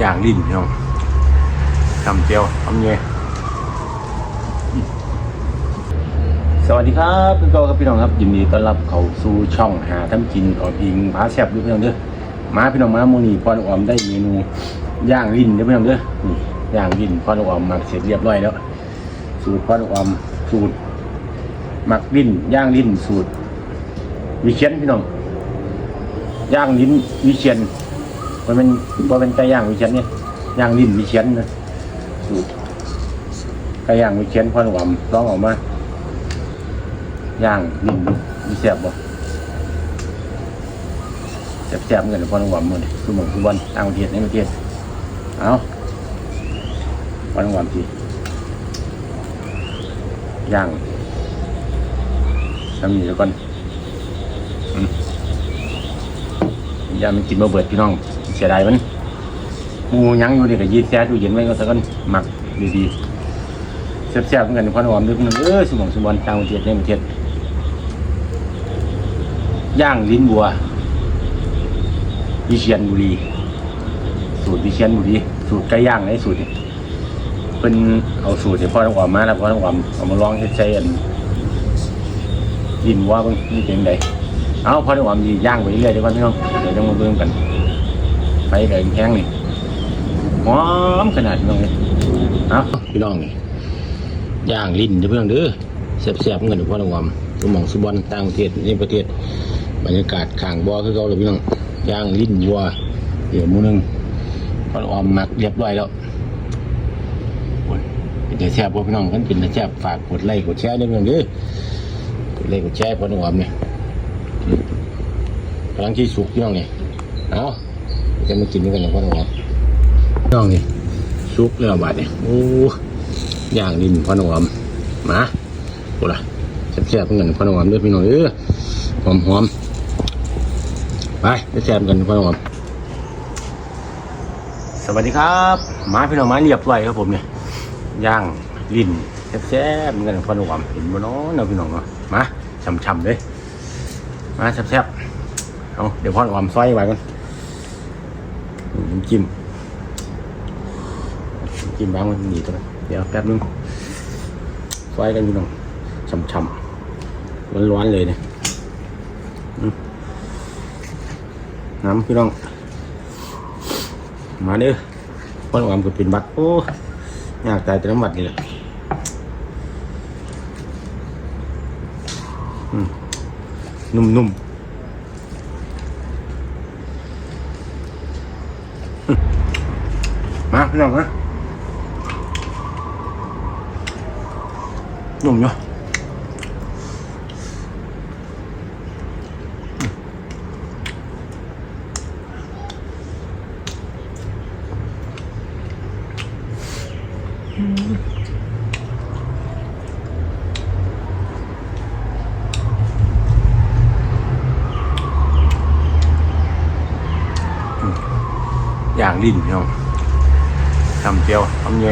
อย่างลิ้นพี่น้องทำเจียวทำเงี้ยสวัสดีครับพี่โตครับพี่น้องครับยินดีต้อนรับเข้าสู่ช่องหาทำกินออมอิงพาแซ่บด้วยพี่น้องเด้อมาพี่น้องมาโมนีพอนออมได้เมนูย่างลิ้นเด้อพี่น้องเด้อนี่ย่างลิ้นพอนออมมาเสร็จเรียบร้อยแล้ว สูตรพอนออมสูตรหมักลิ้นย่างลิ้นสูตรวิเชียนพี่น้องย่างลิ้นวิเชียน มันเป็นมันเป็นไก่ย่างวิเชียนเนี่ยย่างลิ้นวิเชียนนะสูตรไก่ย่างวิเชียนพอนออมลองออกมาย่างลิ้นมีแซ่บบ่แซ่บๆเหมือนกันพอนออมมือนี่คือหมองคือวันต่างประเทศในประเทศเอาพอนออมทีย่างทำนี่แล้วก่อนอย่างมันกินมาเบิดพี่น้อง สียดายมันมูยังอยู่นี่ก็ยีแซ่ตู้เย็นไว้ก็สักก่อนหมักดีๆแซ่บๆเหมือนกันพอหอมด้วยพี่น้องเออสมองสมบัติต่างประเทศในประเทศย่างลิ้นบัววิเชียนบุรีสูตรวิเชียนบุรีสูตรไก่ย่างในสูตรนี่เป็นเอาสูตรที่พ่อต้องออมมาแล้วพ่อต้องออมเอามาลองเฮ็ดใช้อันยินว่าเบิ่งนี่เป็นไงเอาพ่อต้องออมยีย่างไปเรื่อยๆเดี๋ยวก่อนพี่น้องเดี๋ยวจะมาเบิ่งกัน ไฟกับแห้งนี่หอมขนาดพี่น้เลยเอาพี่น้องนี่ย่างลิ้นเด้อพี่น้องเด้อแซ่บๆเหมือนกันพ่อต้องออมสมองสุบอนต่างประเทศในประเทศ บรรยากาศข้างบ่อคือเก่าเลยพี่น้องย่างลิ้นวัวเดี๋ยวมือนึงพ่อต้องออมหมักเรียบร้อยแล้วเป็นแต่แซ่บพวกพี่น้องกันเป็นแต่แซ่บฝากกดไลค์กดแชร์ด้วยพี่น้องเด้อกดไลค์กดแชร์พอน้องออมเนี่ยกำลังที่สุกพี่น้องเนี่ยเอา จะมากินด้วยกันนะพ่อน้องออมพี่น้องนี่สุกแล้วบาดเนี่ยโอ้ย่างดินพ่อน้องออมมาโอ้ล่ะแซ่บๆเหมือนกันพ่อน้องออมเด้วยพี่น้องเออหอมหอมๆไปไปแซ่บกันพ่อน้องออมสวัสดีครับมาพี่น้องมาเรียบร้อยครับผมเนี่ยย่างลิ้นแซ่บๆเหมือนกันพอหนุ่มเห็นบ่เนาะเนาะพี่น้องเนาะมาช่ำๆเลยมาแซ่บๆเอาเดี๋ยวพ่อหนุ่มซอยไว้ก่อน น้ำจิ้มจิ้มวางมันหนีตัวนั้เดี๋ยวแป๊บนึงซอยกันพี่น้องช่ำๆร้อนๆเลยเนี่ยน้ำพี่น้อง มาเด้อพ่อหนุ่มก็เป็นบัตรโอ้อยากตายแต่น้ำหมัดนี่แหละนุ่มๆอืม มาพี่น้องนะหนุ่มเนาะอย่างลิ้นพี่น้อง ทำเจียวทำเ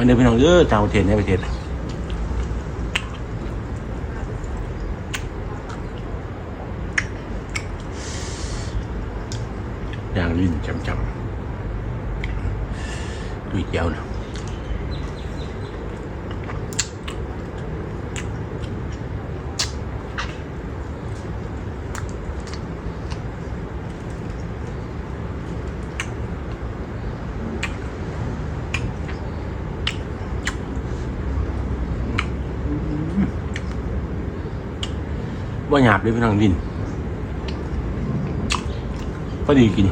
มน้ำปืดๆดิดิมาเดินไปน้องเออต่างประเทศในประเทศอย่างลิ้นจำจำดุยเจียวนะ ว่าหยาบด้วยพี่น้องดินก็ดีกิน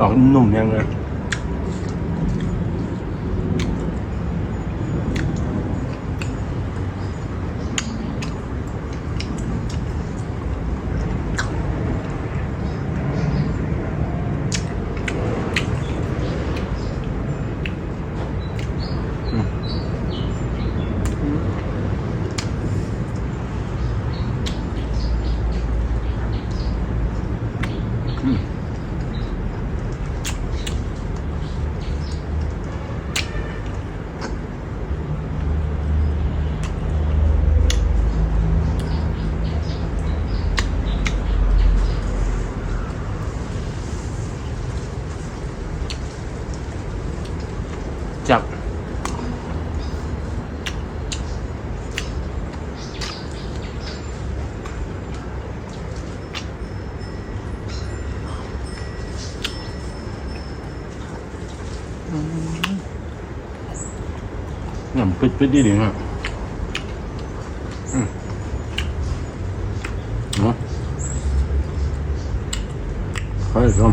ออกนุ่มยังเลย น้ำปิดปิดดีดีมากอืมเนาะเฮ้ยชม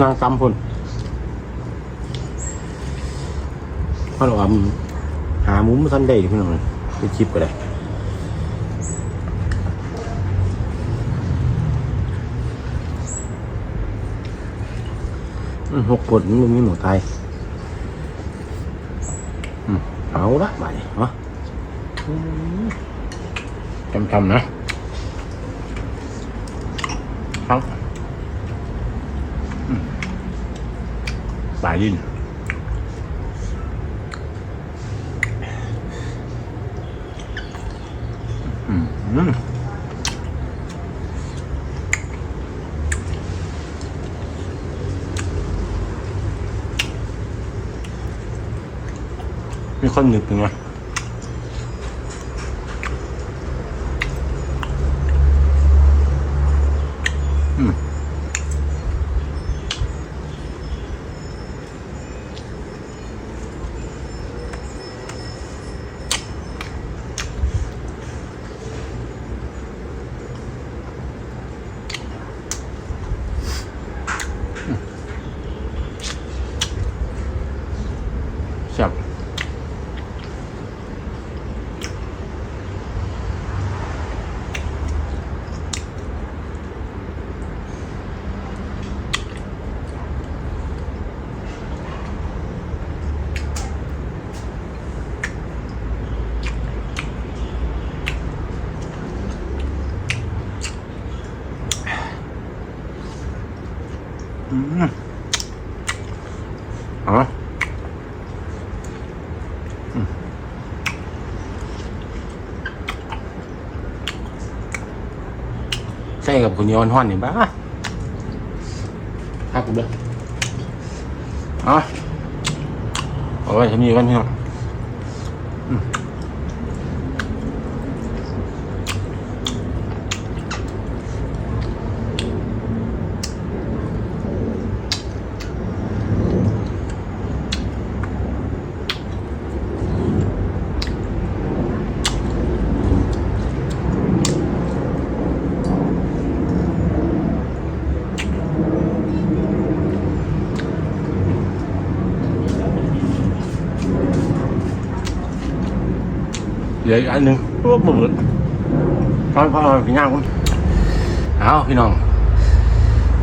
นางกำพุ่นพราะเราหามุมทันได้พี่น้องไปคลิปก็ได้หกปดมันมีหมูไทย อืมเอาละไปเนาะจำจำๆนะฟังอืมปลายดิน อืมมีคนหนึบยังไงอืมแซ่บอืมอ๋อ ใช่ กับคุณย้อนห้อนนี่บ้าฮักกูเด้ออ๋อเอาไว้ทำนี้กันพี่น้อง ลืออีกอันหนึ่งปุ๊บหมดพอพอพี่ย่างคุณเอาพี่น้อง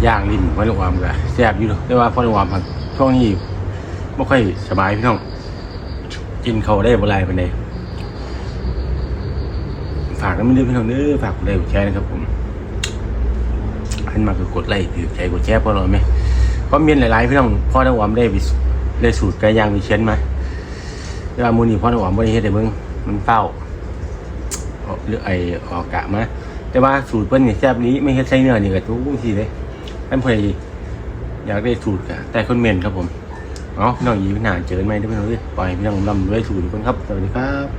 ย่างลิ้นพอดีความกันแซ่บอยู่เด้อแต่ว่าพอดีความช่วงนี้ไม่ค่อยสบายพี่น้อง กินเขาได้บ่ไรเป็นไดฝากกันไม่ได้อพี่น้องเด้อฝากกดไลค์กดแชร์นะครับผมขึ้นมาคือกดไลค์ถือใจกดแชร์พอเราไหมเพราะมีหลายๆพี่น้องพ่อได้ความได้ได้สูตรไก่ย่างวิเชียนมาแต่ว่ามูนี่พ่อได้ความไม่ได้เฮ็ดให้เบิ่ง มันเฝ้าเลือไอออกกะมาแต่ว่าสูตรเพิ่นนี่แซ่บนี้ไม่เฮ็ดใช้เนื้อนี่ก็ทุกทีเลยท่านเพื่ออยากได้สูตรกะแต่คนเมนครับผมเนาะน้องยีพิหนาเจอไหมได้พี่น้องเอ้ยปล่อยพี่น้องลำด้วยสูตรทุกคนครับสวัสดีครับ